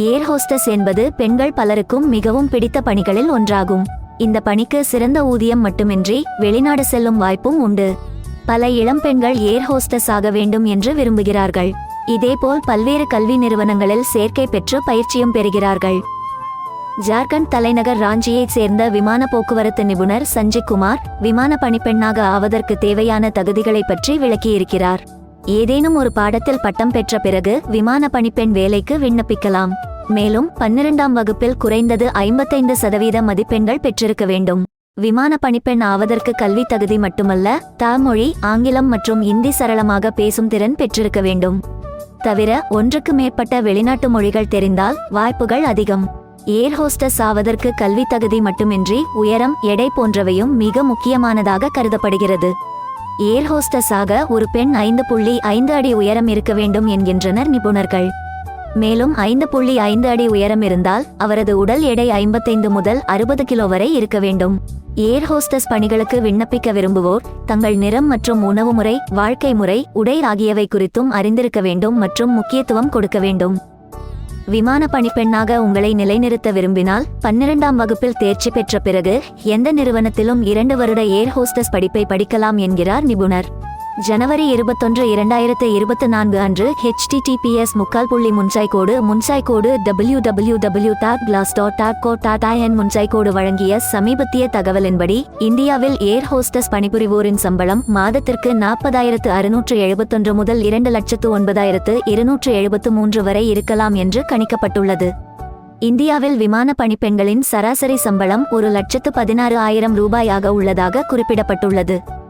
ஏர் hostess என்பது பெண்கள் பலருக்கும் மிகவும் பிடித்த பணிகளில் ஒன்றாகும். இந்த பணிக்கு சிறந்த ஊதியம் மட்டுமின்றி வெளிநாடு செல்லும் வாய்ப்பும் உண்டு. பல இளம் பெண்கள் ஏர் ஹோஸ்டஸ் ஆக வேண்டும் என்று விரும்புகிறார்கள். இதேபோல் பல்வேறு கல்வி நிறுவனங்களில் சேர்க்கை பெற்று பயிற்சியும் பெறுகிறார்கள். ஜார்க்கண்ட் தலைநகர் ராஞ்சியைச் சேர்ந்த விமான போக்குவரத்து நிபுணர் சஞ்சய் குமார் விமான பணிப்பெண்ணாக ஆவதற்கு தேவையான தகுதிகளை பற்றி விளக்கியிருக்கிறார். ஏதேனும் ஒரு பாடத்தில் பட்டம் பெற்ற பிறகு விமான பணிப்பெண் வேலைக்கு விண்ணப்பிக்கலாம். மேலும் பன்னிரண்டாம் வகுப்பில் குறைந்தது ஐம்பத்தைந்து சதவீத மதிப்பெண்கள் பெற்றிருக்க வேண்டும். விமான பணிப்பெண் ஆவதற்கு கல்வி தகுதி மட்டுமல்ல தாமொழி ஆங்கிலம் மற்றும் இந்தி சரளமாக பேசும் திறன் பெற்றிருக்க வேண்டும். தவிர ஒன்றுக்கு மேற்பட்ட வெளிநாட்டு மொழிகள் தெரிந்தால் வாய்ப்புகள் அதிகம். ஏர் ஹோஸ்டஸ் ஆவதற்கு கல்வி தகுதி மட்டுமின்றி உயரம் எடை போன்றவையும் மிக முக்கியமானதாக கருதப்படுகிறது. ஏர் ஹோஸ்டஸாக ஒரு பெண் ஐந்து புள்ளி ஐந்து அடி உயரம் இருக்க வேண்டும் என்கின்றனர் நிபுணர்கள். மேலும் ஐந்து புள்ளி ஐந்து அடி உயரம் இருந்தால் அவரது உடல் எடை ஐம்பத்தைந்து முதல் அறுபது கிலோ வரை இருக்க வேண்டும். ஏர் ஹோஸ்டஸ் பணிகளுக்கு விண்ணப்பிக்க விரும்புவோர் தங்கள் நிறம் மற்றும் உணவு முறை வாழ்க்கை முறை உடை ஆகியவை குறித்தும் அறிந்திருக்க வேண்டும் மற்றும் முக்கியத்துவம் கொடுக்க வேண்டும். விமான பணிப்பெண்ணாக உங்களை நிலைநிறுத்த விரும்பினால் பன்னிரண்டாம் வகுப்பில் தேர்ச்சி பெற்ற பிறகு எந்த நிறுவனத்திலும் இரண்டு வருட ஏர் ஹோஸ்டஸ் படிப்பை படிக்கலாம் என்கிறார் நிபுணர். ஜனவரி இருபத்தொன்று இரண்டாயிரத்து இருபத்தி நான்கு அன்று ஹெச்டிடிபிஎஸ் முக்கால் புள்ளி முன்சாய் கோடு முன்சாய் கோடு W W W dot class dot dot go dot in முன்சாய் கோடு வழங்கிய சமீபத்திய தகவலின்படி இந்தியாவில் ஏர் ஹோஸ்டஸ் பணிபுரிவோரின் சம்பளம் மாதத்திற்கு நாற்பதாயிரத்து அறுநூற்று எழுபத்தொன்று முதல் இரண்டு லட்சத்து ஒன்பதாயிரத்து இருநூற்று எழுபத்து மூன்று வரை இருக்கலாம் என்று கணிக்கப்பட்டுள்ளது. இந்தியாவில் விமான பணிப்பெண்களின் சராசரி சம்பளம் ஒரு லட்சத்து பதினாறு ஆயிரம் ரூபாயாக உள்ளதாக குறிப்பிடப்பட்டுள்ளது.